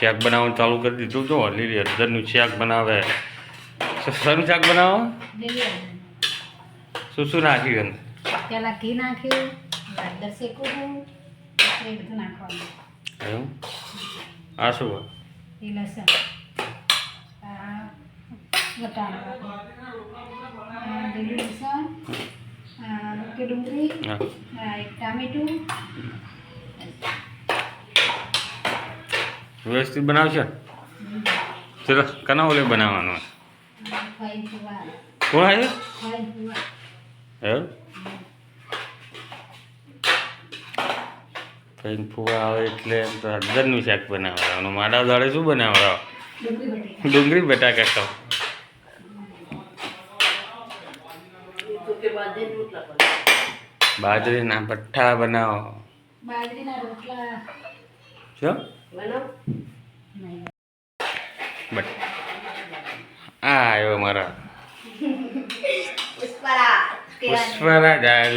શાક બનાવવાનું ચાલુ કરી દીધું. તો લીલી હળદરનું શાક બનાવે. શાનું શાક બનાવો? શું શું નાખ્યું પેલા ઘી નાખ્યું હળદર શેકું એ બધું નાખવાનું. એવું? આ શું હોય? એ લસણ. વટાણા. લીલું લસણ. આ ડુંગળી. એક ટામેટું. વ્યવસ્થિત બનાવશે? ચલો કના ઓલે બનાવવાનું? કોણ આવ્યું? એવું? કઈ ફુવા આવે એટલે એમ તો હળદરનું શાક બનાવવાનું. માડા દાડે શું બનાવડાવો ડુંગળી બટાકા ખાવ. બાજરીના ભઠ્ઠા બનાવો. બાજરીના રોટલા. શું? નહીં બટ આ આવ્યો મારા પુષ્પરા જાય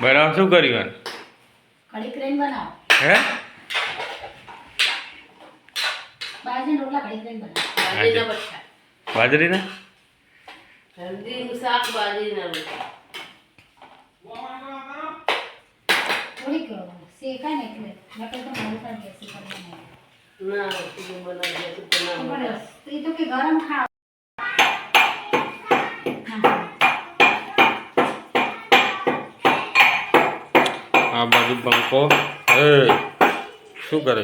બનાવ શું કર્યું બનાવો હે બાજરીના બનાવો શાક બાજરીના રોટલા થોડીક શેકાય ને એટલે. નકર તો મારું પણ. ના તું બનાવી તું પણ એ તો કે ગરમ ખાવ. આ બાજુ પંખો. એ શું કરે?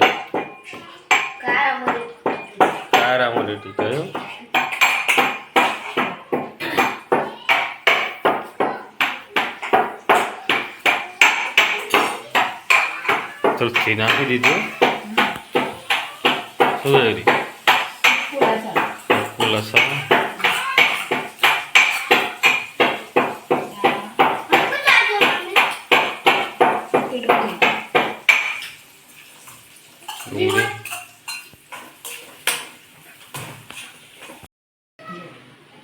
કારા મોટી કયો તુલસી નાખી દીધું લસણ ડુંગળી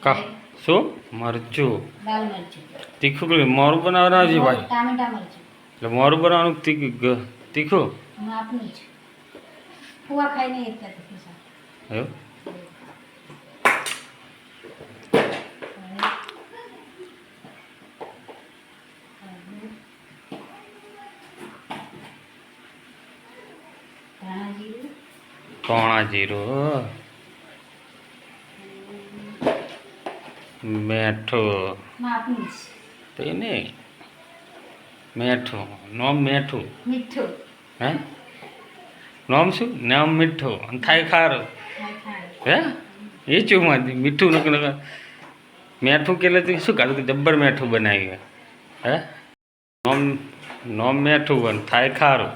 કા શું મરચું. તીખું મોર મોરું બનાવવાનું છે ભાઈ. એટલે મોરું બનાવવાનું તીખ ગ- તીખું? માપનું જ. ફુવા ખાઈને એવું? કોણા જીરો. મેઠું. તો એ મેઠું. નોમ મેઠું. મીઠું. હે? નોમ શું? નામ મીઠું. અને થાય ખારો. હે? એ ચૂમાંથી મીઠું નક નક મેઠું કે તું શું કાઢું કે જબ્બર મેઠું બનાવ્યું. હે? નોમ નોમ મેઠું બન થાય ખારું.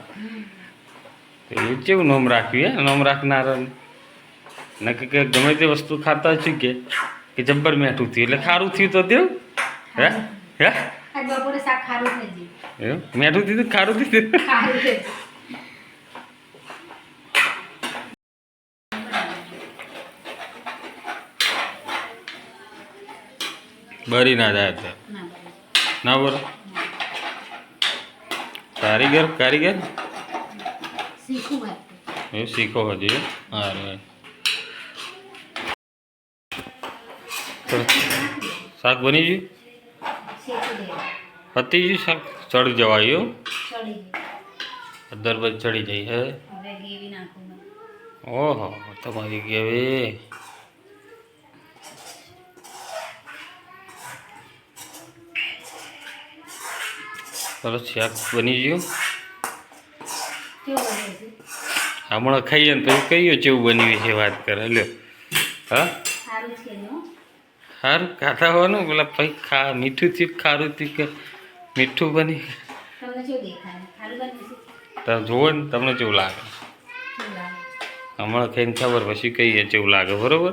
તો એ કેવું નોમ રાખ્યું હે? નોમ રાખનાર નક્કી કે ગમે તે વસ્તુ ખાતા છું કે કે જબ્બર મેઠું થયું. એટલે ખારું થયું તો તેવું? હે? હે? મેઠું થયું ખારું થયું ખારું થઈ ગયું. બરી ના જાય તે. ના. બોલો. કારીગર કારીગર? એ શીખો હજી. હા શાક બની ગયું? પતી ગયું શાક? ચડી જવાયું બધ ચડી જાય હે. ઓહો તમારી કેવી સરસ શાક બની ગયું. બને હમણાં ખાઈએ ને પછી કહીએ જેવું બન્યું છે વાત કરે. લ્યો. હા? સારું ખાતા હોવાનું પેલા પછી ખા મીઠું થયું ખારું થયું કે મીઠું બની બને તમે જુઓ ને તમને કેવું લાગે? હમણાં ખાઈને ખબર પછી કહીએ જેવું લાગે બરોબર?